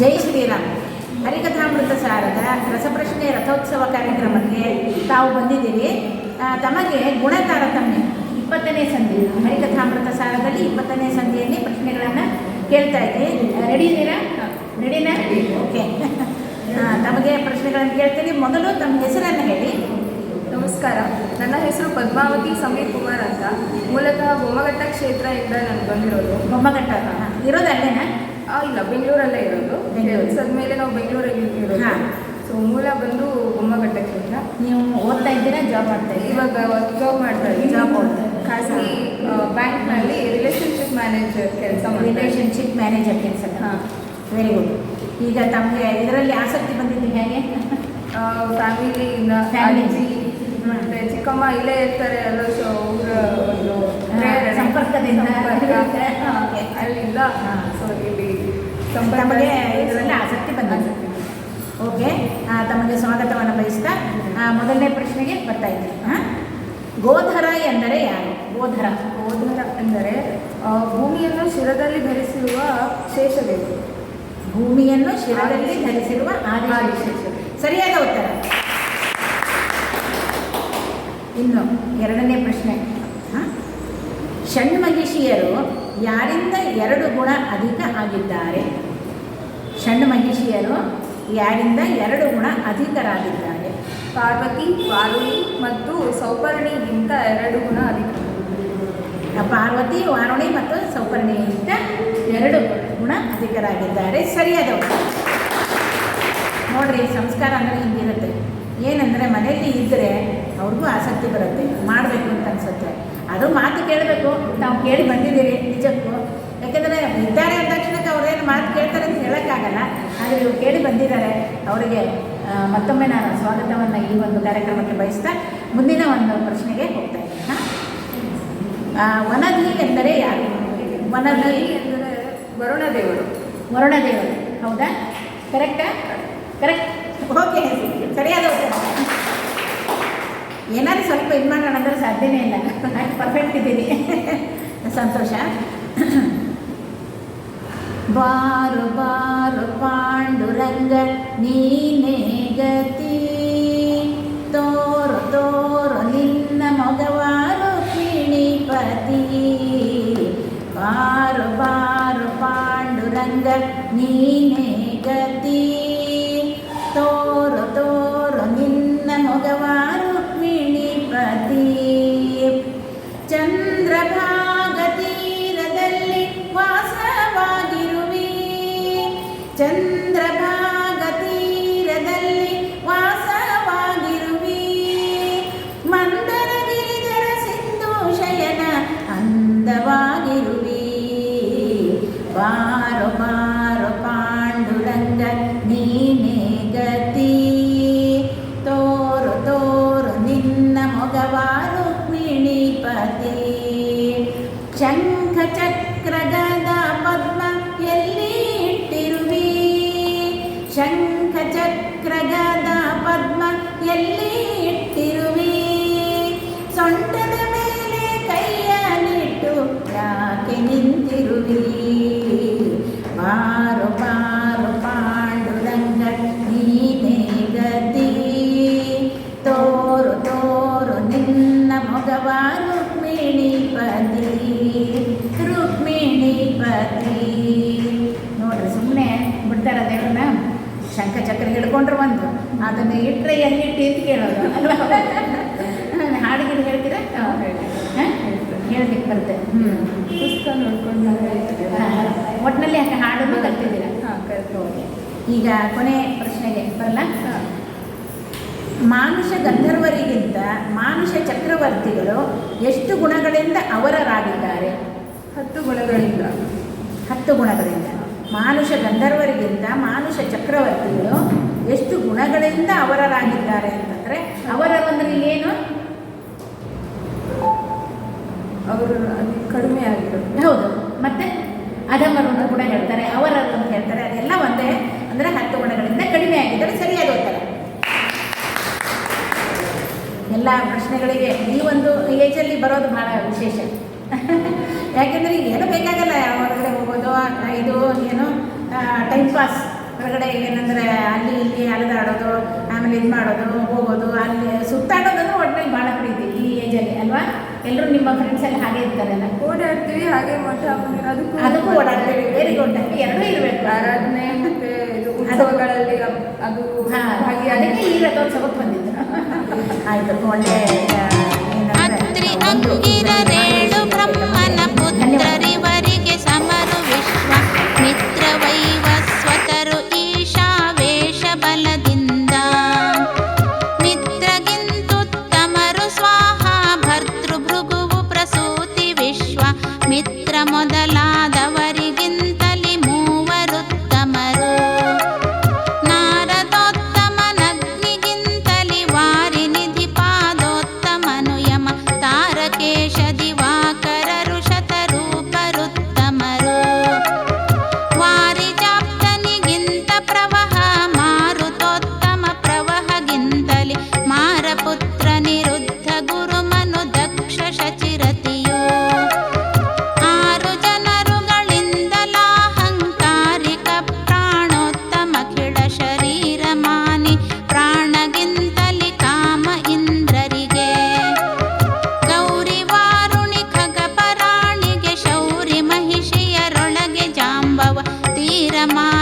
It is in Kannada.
ಜೈ ಶ್ರೀರಾಮ್. ಹರಿಕಥಾಮೃತ ಸಾರದ ರಸಪ್ರಶ್ನೆ ರಥೋತ್ಸವ ಕಾರ್ಯಕ್ರಮಕ್ಕೆ ತಾವು ಬಂದಿದ್ದೀರಿ. ತಮಗೆ ಗುಣ ತಾರತಮ್ಯ ಇಪ್ಪತ್ತನೇ ಸಂಧಿ ಹರಿಕಥಾಮೃತ ಸಾರದಲ್ಲಿ ಇಪ್ಪತ್ತನೇ ಸಂಧಿಯಲ್ಲಿ ಪ್ರಶ್ನೆಗಳನ್ನು ಕೇಳ್ತಾ ಇದ್ದೀನಿ ರೆಡಿ ಇದ್ದೀರಾ? ರೆಡಿನಾ ಓಕೆ ತಮಗೆ ಪ್ರಶ್ನೆಗಳನ್ನು ಕೇಳ್ತೀನಿ. ಮೊದಲು ತಮ್ಮ ಹೆಸರನ್ನು ಹೇಳಿ. ನಮಸ್ಕಾರ. ನನ್ನ ಹೆಸರು ಪದ್ಮಾವತಿ ಸಮೀರ್ ಕುಮಾರ್ ಅಂತ. ಮೂಲತಃ ಬೊಮ್ಮಘಟ್ಟ ಕ್ಷೇತ್ರದಿಂದ ನಾನು ಬಂದಿರೋದು. ಬೊಮ್ಮಘಟ್ಟ ಇರೋದು ಅಲ್ಲೇನಾ? ಇಲ್ಲ ಬೆಂಗಳೂರಲ್ಲೇ ಇರೋದು. ಕೆಲಸದ ನಾವು ಬೆಂಗಳೂರಲ್ಲಿ ಇರೋದು. ಸೊ ಮೂಲ ಬಂದು ಬೊಮ್ಮಘಟ್ಟ ಕ್ಷೇತ್ರ ನೀವು ಓದ್ತಾ ಇದ್ದೀರಾ ಜಾಬ್ ಮಾಡ್ತಾ ಇದ್ದೀರಾ? ಇವಾಗ ಜಾಬ್ ಮಾಡ್ತಾ ಇದ್ದೀವಿ ಜಾಬ್. ಖಾಸಗಿ ಬ್ಯಾಂಕ್ನಲ್ಲಿ ರಿಲೇಶನ್ಶಿಪ್ ಮ್ಯಾನೇಜರ್ ಕೆಲಸ ರಿಲೇಶನ್ಶಿಪ್ ರಿಲೇಷನ್ಶಿಪ್ ಮ್ಯಾನೇಜರ್ ಕೆಲಸ ಹಾಂ. ವೆರಿ ಗುಡ್ ಈಗ ತಮಗೆ ಇದರಲ್ಲಿ ಆಸಕ್ತಿ ಬಂದಿದ್ದು ಹೇಗೆ? ಫ್ಯಾಮಿಲಿಯಿಂದ ಫ್ಯಾಮಿಲಿ ಮತ್ತೆ ಚಿಕ್ಕಮ್ಮ ಇಲ್ಲೇ ಇರ್ತಾರೆ ಎಲ್ಲ ಸೊ ಅವರ ಒಂದು ಸಂಪರ್ಕದಿಂದ. ಅಲ್ಲಿಂದ ಹಾ. ಸೊ ಇಲ್ಲಿ ತಮಗೆ ಇದರಲ್ಲಿ ಆಸಕ್ತಿ ಬಂದಿದೆ. ಓಕೆ. ತಮಗೆ ಸ್ವಾಗತವನ್ನು ಬಯಸ್ತಾ ಮೊದಲನೇ ಪ್ರಶ್ನೆಗೆ ಬರ್ತಾ ಇದ್ದೀನಿ. ಹಾಂ ಗೋಧರ ಎಂದರೆ ಯಾರು? ಗೋಧರ. ಗೋಧರ ಎಂದರೆ ಭೂಮಿಯನ್ನು ಶಿರದಲ್ಲಿ ಧರಿಸಿರುವ ಶೇಷದೇವರು ಭೂಮಿಯನ್ನು ಶಿರದಲ್ಲಿ ಧರಿಸಿರುವ ಆದಿಶೇಷ. ಸರಿಯಾದ ಉತ್ತರ. ಇನ್ನು ಎರಡನೇ ಪ್ರಶ್ನೆ. ಹಾಂ ಷಣ್ಮಹಿಷಿಯರು ಯಾರಿಂದ ಎರಡು ಗುಣ ಅಧಿಕ ಆಗಿದ್ದಾರೆ? ಷಣ್ಮಹಿಷಿಯರು ಯಾರಿಂದ ಎರಡು ಗುಣ ಅಧಿಕರಾಗಿದ್ದಾರೆ? ಪಾರ್ವತಿ ವಾರುಣಿ ಮತ್ತು ಸೌಪರ್ಣಿಗಿಂತ ಎರಡು ಗುಣ ಅಧಿಕ. ಪಾರ್ವತಿ, ವಾರುಣಿ ಮತ್ತು ಸೌಪರ್ಣಿಗಿಂತ ಎರಡು ಗುಣ ಅಧಿಕರಾಗಿದ್ದಾರೆ. ಸರಿಯಾದ. ನೋಡ್ರಿ, ಸಂಸ್ಕಾರ ಅಂದರೆ ಹಿಂಗಿರುತ್ತೆ. ಏನಂದರೆ ಮನೆಯಲ್ಲಿ ಇದ್ದರೆ ಅವ್ರಿಗೂ ಆಸಕ್ತಿ ಬರುತ್ತೆ. ಮಾಡಬೇಕು ಅಂತ ಅನ್ಸುತ್ತೆ. ಅದು ಮಾತು ಕೇಳಬೇಕು ನಾವು ಕೇಳಿ ಬಂದಿದ್ದೀರಿ ನಿಜಕ್ಕೂ. ಯಾಕೆಂದರೆ ಇದ್ದಾರೆ ಅಂದ ತಕ್ಷಣಕ್ಕೆ ಅವ್ರೇನು ಮಾತು ಕೇಳ್ತಾರೆ ಅಂತ ಹೇಳೋಕ್ಕಾಗಲ್ಲ. ಆದರೆ ಇವರು ಕೇಳಿ ಬಂದಿದ್ದಾರೆ. ಅವರಿಗೆ ಮತ್ತೊಮ್ಮೆ ನಾನು ಸ್ವಾಗತವನ್ನು ಈ ಒಂದು ಕಾರ್ಯಕ್ರಮಕ್ಕೆ ಬಯಸ್ತಾ ಮುಂದಿನ ಒಂದು ಪ್ರಶ್ನೆಗೆ ಹೋಗ್ತಾ ಇದ್ದೀನಿ. ವನದಿ ಎಂದರೆ ಯಾರು? ವನದಿ ಎಂದರೆ ವರುಣ ದೇವರು ವರುಣದೇವರು. ಹೌದಾ? ಕರೆಕ್ಟಾ ಕರೆಕ್ಟ್ ಓಕೆ ಏನಾದ್ರು ಸ್ವಲ್ಪ ಇದು ಮಾಡೋಣ ಅಂದ್ರೆ ಸಾಧ್ಯನೇ ಇಲ್ಲ ಅಷ್ಟು ಪರ್ಫೆಕ್ಟ್ ಇದ್ದೀನಿ ಸಂತೋಷ ಬಾರು ಬಾರು ಪಾಂಡುರಂಗ ನೀನೇ ಚಂದ್ರಭಾಗ ಹಿಡ್ಕೊಂಡ್ರು ಒಂದು. ಅದನ್ನ ಇಟ್ಟರೆ ಎಲ್ಲಿಟ್ಟು ಅಂತ ಕೇಳೋದು. ಹಾಡಿಗೆ ಹೇಳ್ತೀರಾ? ಹೇಳ್ಬೇಕು ಬರುತ್ತೆ. ಹ್ಞೂ ಪುಸ್ತಕ ನೋಡ್ಕೊಂಡು ಒಟ್ಟಿನಲ್ಲಿ ಯಾಕೆ ಹಾಡನ್ನು ಕಲ್ತಿದ್ದೀರಾ? ಹಾಂ ಈಗ ಕೊನೆ ಪ್ರಶ್ನೆಗೆ ಬರಲ್ಲ. ಮಾನುಷ ಗಂಧರ್ವರಿಗಿಂತ ಮಾನುಷ ಚಕ್ರವರ್ತಿಗಳು ಎಷ್ಟು ಗುಣಗಳಿಂದ ಅವರರಾಗಿದ್ದಾರೆ? ಹತ್ತು ಗುಣಗಳಿಂದ. ಹತ್ತು ಗುಣಗಳಿಂದ. ಮಾನುಷ ಗಂಧರ್ವರಿಗಿಂತ ಮಾನುಷ ಚಕ್ರವರ್ತಿಗಳು ಎಷ್ಟು ಗುಣಗಳಿಂದ ಅವರರಾಗಿದ್ದಾರೆ ಅಂತಂದರೆ ಅವರ ಏನು? ಅವರು ಕಡಿಮೆ ಆಗಿರೋದು. ಹೌದು. ಮತ್ತೆ ಅಂತ ಕೂಡ ಹೇಳ್ತಾರೆ, ಅವರರು ಅಂತ ಹೇಳ್ತಾರೆ, ಅದೆಲ್ಲ ಒಂದೇ. ಅಂದರೆ ಹತ್ತು ಗುಣಗಳಿಂದ ಕಡಿಮೆ ಆಗಿದ್ದಾರೆ, ಸರಿಯಾದ ಉತ್ತರ. ಎಲ್ಲ ಪ್ರಶ್ನೆಗಳಿಗೆ ಈ ಒಂದು ಏಜಲ್ಲಿ ಬರೋದು ಭಾಳ ವಿಶೇಷ. ಯಾಕೆಂದರೆ ಏನು ಬೇಕಾಗಲ್ಲ, ಹೊರಗಡೆ ಹೋಗೋದು ಇದು, ಏನು ಟೈಮ್ ಪಾಸ್ ಹೊರಗಡೆ ಏನಂದ್ರೆ ಅಲ್ಲಿ ಇಲ್ಲಿ ಅಲೆದಾಡೋದು ಆಮೇಲೆ ಇದು ಮಾಡೋದು ಹೋಗೋದು ಅಲ್ಲಿ ಸುತ್ತಾಡೋದನ್ನು ಒಟ್ಟಿನಲ್ಲಿ ಭಾಳ ಪ್ರೀತಿ ಈ ಏಜಲ್ಲಿ ಅಲ್ವಾ? ಎಲ್ಲರೂ ನಿಮ್ಮ ಫ್ರೆಂಡ್ಸ್ ಎಲ್ಲ ಹಾಗೆ ಇರ್ತಾರಲ್ಲ? ಓಡಾಡ್ತೀವಿ ಹಾಗೆ ಅದಕ್ಕೂ ಅದಕ್ಕೂ ಓಡಾಡ್ತೀವಿ ವೆರಿ ಗುಡ್ ಎರಡೂ ಇರಬೇಕು. ಆರಾಧನೆ ಮತ್ತೆ ಇದು ಉತ್ಸವಗಳಲ್ಲಿ ಅದು ಹಾಗೆ ಅದಕ್ಕೆ ಈ ರಥೋತ್ಸವಕ್ಕೆ ಬಂದಿದ್ದು ಆಯಿತು ಒಳ್ಳೆ பரமா